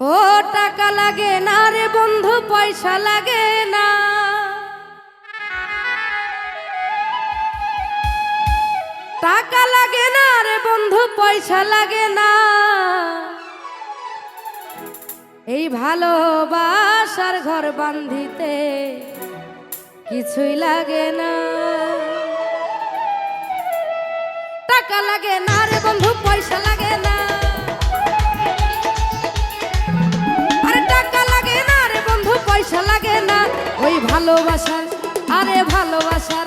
ও টাকা লাগে না রে বন্ধু, পয়সা লাগে না। টাকা লাগে না রে বন্ধু, পয়সা লাগে না। এই ভালোবাসার ঘর বান্ধিতে কিছুই লাগে না। টাকা লাগে না রে বন্ধু, পয়সা ভালোবাসার, আরে ভালোবাসার,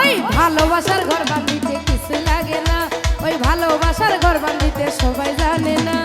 ওই ভালোবাসার ঘর বান্ধিতে কিছু লাগে না, ওই ভালোবাসার ঘর বান্ধিতে সবাই জানে না।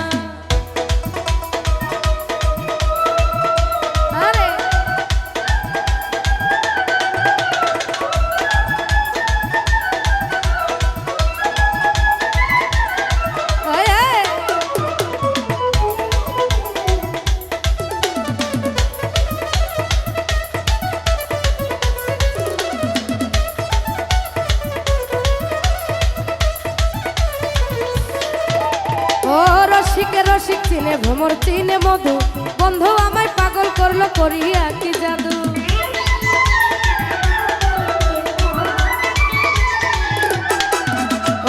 ভ্রমর চিনে মধু। বন্ধু আমায় পাগল করল, করিয়া কি জাদু?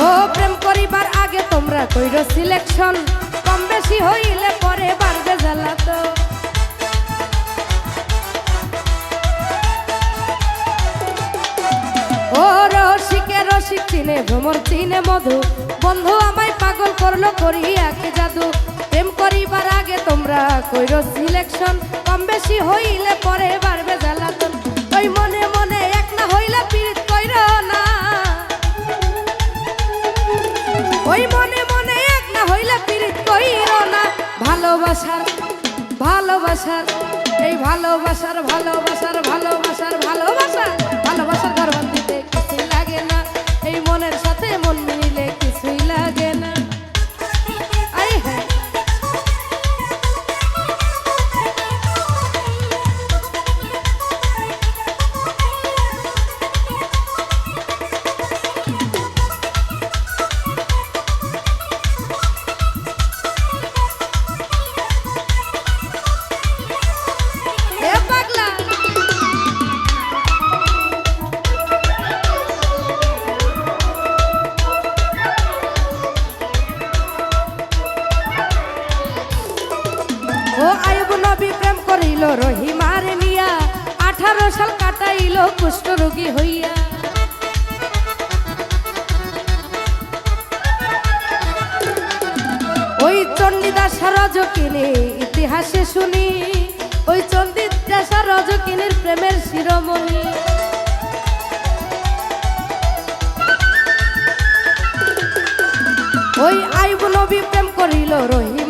ও, প্রেম করিবার আগে তোমরা কইর সিলেকশন কম বেশি হইলে পরে বাড়বে জ্বালাতো। ও, রসিকে রসিক চিনে ভ্রমর চিনে মধু। বন্ধু আমায় পাগল করল, করিয়া কি জাদু? প্রেম করিবার আগে তোমরা কইর সিলেকশন কম বেশি হইলে পরে বাড়বে জ্বালাতন। ওই মনে মনে এক না হইলে পীড়িত কইর না। ওই মনে মনে এক না হইলে পীড়িত কইর না। ভালোবাসার ভালোবাসার, এই ভালোবাসার ভালোবাসার ভালোবাসার ভালোবাসার ভালোবাসার গর্বান দিতে লাগে না। এই মনের সাথে মন মিলে নবী প্রেম করিল রহিমার মিয়া। আঠারো সাল কাটাইল কুষ্ঠ রোগী হইয়া। ওই চণ্ডীদাস রজকিনী ইতিহাসে শুনি। ওই চণ্ডীদাস রজকিনীর প্রেমের শিরোমণি। ওই আইব নবী প্রেম করিল রহিমারে নিয়া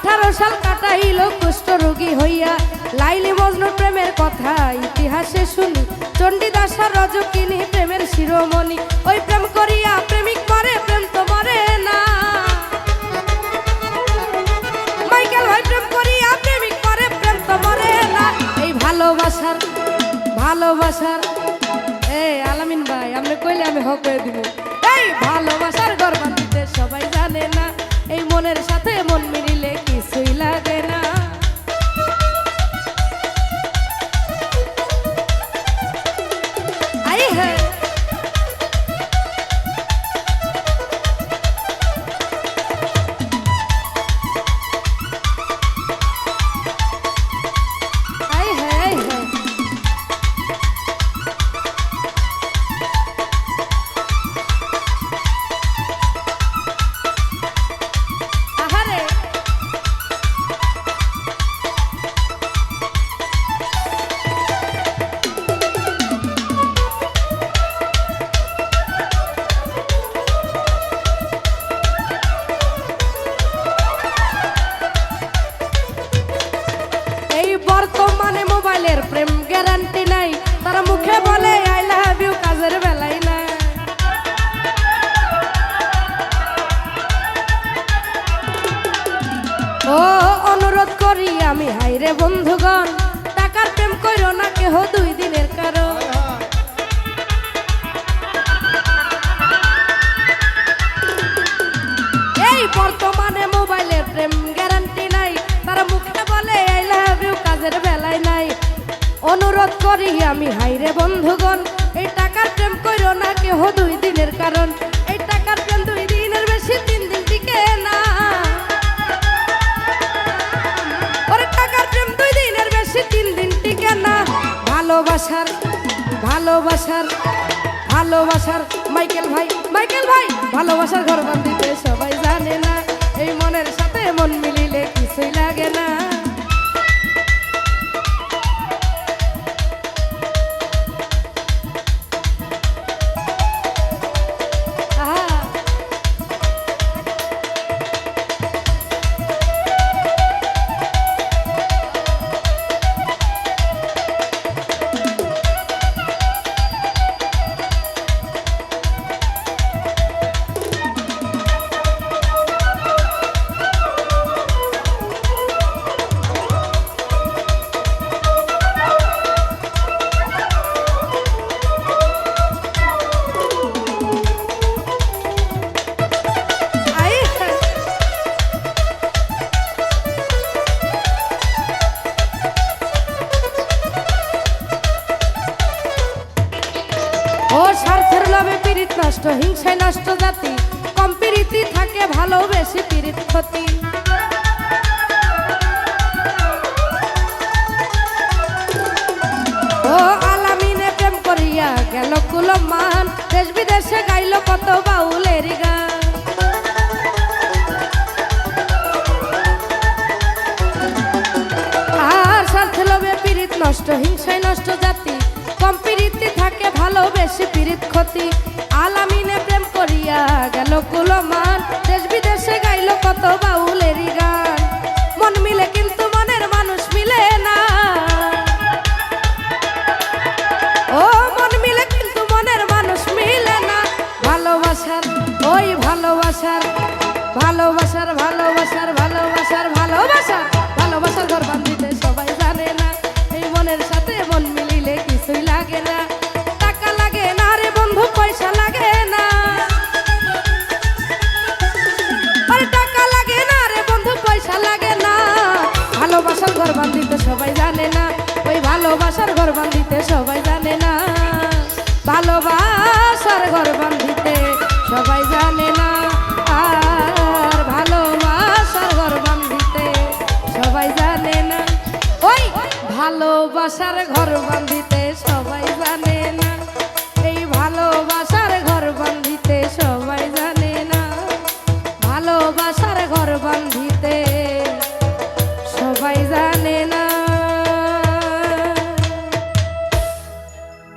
আঠারো সাল কাটাইল কুষ্ঠ রোগী হইয়া। লাইলি মজনুর প্রেমের কথা, ইতিহাসে শুনি। চণ্ডীদাসা রজকিনী প্রেমের শিরোমণি। ওই প্রেম করিয়া প্রেমিক মরে, প্রেম তো মরে না। মাইকেল ভাই প্রেম করিয়া প্রেমিক মরে, প্রেম তো মরে না। এই ভালোবাসার ভালোবাসার। এই আলামিন ভাই, আপনি কইলে আমি হক দিব। এই ভালোবাসার গর্বান্তিতে সবাই জানে না। এই মনের সাথে কিছুই বর্তমানে মোবাইলের প্রেম গ্যারান্টি নাই। তারা মুখে বলে আই লাভ ইউ কাজের বেলায় না ও, অনুরোধ করি আমি হাইরে বন্ধুগণ, টাকার প্রেম কইরো না কেহ দুই করি আমি হাইরে বন্ধুগণ, এই টাকার প্রেম কইরো না কেহ দুই দিনের কারণ। এই টাকার প্রেম দুই দিনের বেশি তিন দিন টিকে না। ওরে, টাকার প্রেম দুই দিনের বেশি তিন দিন টিকে না। ভালোবাসার ভালোবাসার ভালোবাসার, মাইকেল ভাই মাইকেল ভাই, ভালোবাসার ঘর বান্ধিতে সবাই জানে না। এই মনের সাথে মন মিলিলে কিছুই লাগে না। নষ্ট, হিংসায় নষ্ট জাতি। কম থাকে ভালোবেসে পীড়িত ক্ষতি। ও আলামিনে প্রেম করিয়া গেল কুলমান দেশ বিদেশে গাইল কত বাউলের গান। আর স্বার্থে লোভে পীড়িত নষ্ট, হিংসায় নষ্ট জাতি। কম থাকে ভালোবেসে পীড়িত ক্ষতি। গেল কুলমান। দেশ বিদেশে গাইল কত বাউলেরই গান। মন মিলে কিন্তু মনের মানুষ মিলে না। ও, মন মিলে কিন্তু মনের মানুষ মিলে না। ভালোবাসার, ওই ভালোবাসার ভালোবাসার ভালোবাসার ভালোবাসার ভালোবাসার ভালোবাসার ঘর বান্ধিতে সবাই জানে না। এই মনের সাথে মন মিলিলে কিছুই লাগে না। ভালোবাসার ঘর বান্ধিতে সবাই জানে না। ভালোবাসার ঘর বান্ধিতে সবাই জানে না। আর ভালোবাসার ঘর বান্ধিতে সবাই জানে না। ওই ভালোবাসার ঘর না